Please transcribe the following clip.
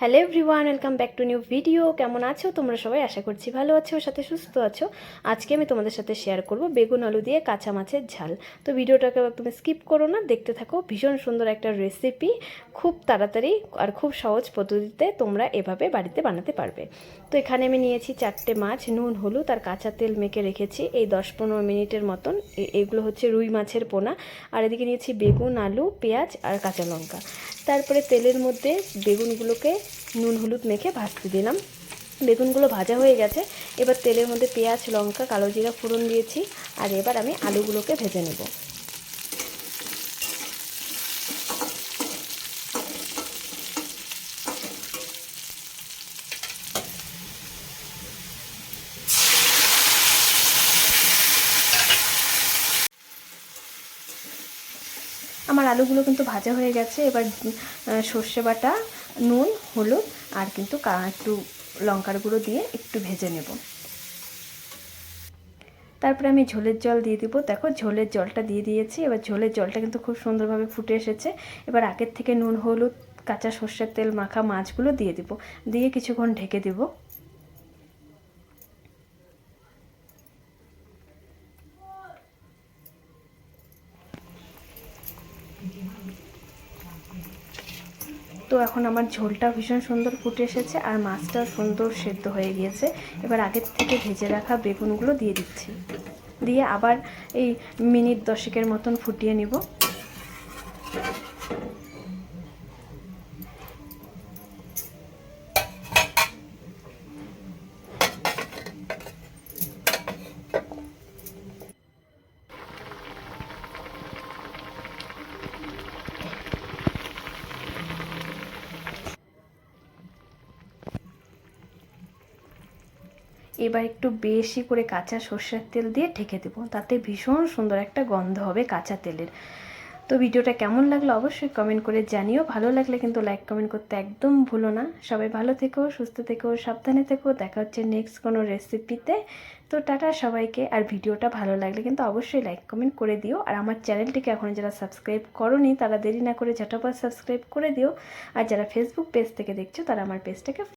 Hello everyone welcome back to new video কেমন আছো? তোমরা সবাই আশা করছি ভালো আছো সাথে সুস্থ আছো। আজকে আমি তোমাদের সাথে শেয়ার করব বেগুন আলু দিয়ে কাঁচা মাছের ঝাল। তো ভিডিওটাকে তুমি স্কিপ করো না, দেখতে থাকো। ভীষণ সুন্দর একটা রেসিপি খুব তাড়াতাড়ি আর খুব সহজ পদ্ধতিতে তোমরা এভাবে বাড়িতে বানাতে পারবে। তো এখানে আমি নিয়েছি চারটে মাছ, নুন, হলুদ আর কাঁচা তেল মেখে রেখেছি। এই দশ পনেরো মিনিটের মতন এগুলো হচ্ছে রুই মাছের পোনা। আর এদিকে নিয়েছি বেগুন, আলু, পেঁয়াজ আর কাঁচা লঙ্কা। তারপরে তেলের মধ্যে বেগুনগুলোকে নুন, হলুদ মেখে ভাজতে দিলাম। বেগুনগুলো ভাজা হয়ে গেছে। এবার তেলের মধ্যে পেঁয়াজ, লঙ্কা, কালো জিরা ফোড়ন দিয়েছি। আর এবার আমি আলুগুলোকে ভেজে নেব। আমার আলুগুলো কিন্তু ভাজা হয়ে গেছে। এবার সর্ষে বাটা, নুন, হলুদ আর কিন্তু একটু লঙ্কার গুঁড়ো দিয়ে একটু ভেজে নেব। তারপরে আমি ঝোলের জল দিয়ে দিব। দেখো, ঝোলের জলটা দিয়ে দিয়েছি। এবার ঝোলের জলটা কিন্তু খুব সুন্দরভাবে ফুটে এসেছে। এবার আগের থেকে নুন, হলুদ, কাঁচা সর্ষের তেল মাখা মাছগুলো দিয়ে দিব। দিয়ে কিছুক্ষণ ঢেকে দিব। তো এখন আমার ঝোলটা ভীষণ সুন্দর ফুটে এসেছে আর মাছটা সুন্দর সেদ্ধ হয়ে গিয়েছে। এবার আগের থেকে ভেজে রাখা বেগুনগুলো দিয়ে দিচ্ছি। দিয়ে আবার এই মিনিট দশেকের মতন ফুটিয়ে নিব। এবার একটু বেশি করে কাঁচা সর্ষের তেল দিয়ে ঢেকে দেবো। তাতে ভীষণ সুন্দর একটা গন্ধ হবে কাঁচা তেলের। তো ভিডিওটা কেমন লাগল অবশ্যই কমেন্ট করে জানিও। ভালো লাগলে কিন্তু লাইক কমেন্ট করতে একদম ভুলো না। সবাই ভালো থেকো, সুস্থ থেকো, সাবধানে থেকো। দেখা হচ্ছে নেক্সট কোনো রেসিপিতে তো। টাটা সবাইকে। আর ভিডিওটা ভালো লাগলে কিন্তু অবশ্যই লাইক কমেন্ট করে দিও। আর আমার চ্যানেলটিকে এখন যারা সাবস্ক্রাইব করনি, তারা দেরি না করে ঝটাপট সাবস্ক্রাইব করে দিও। আর যারা ফেসবুক পেজ থেকে দেখছ, তারা আমার পেজটাকে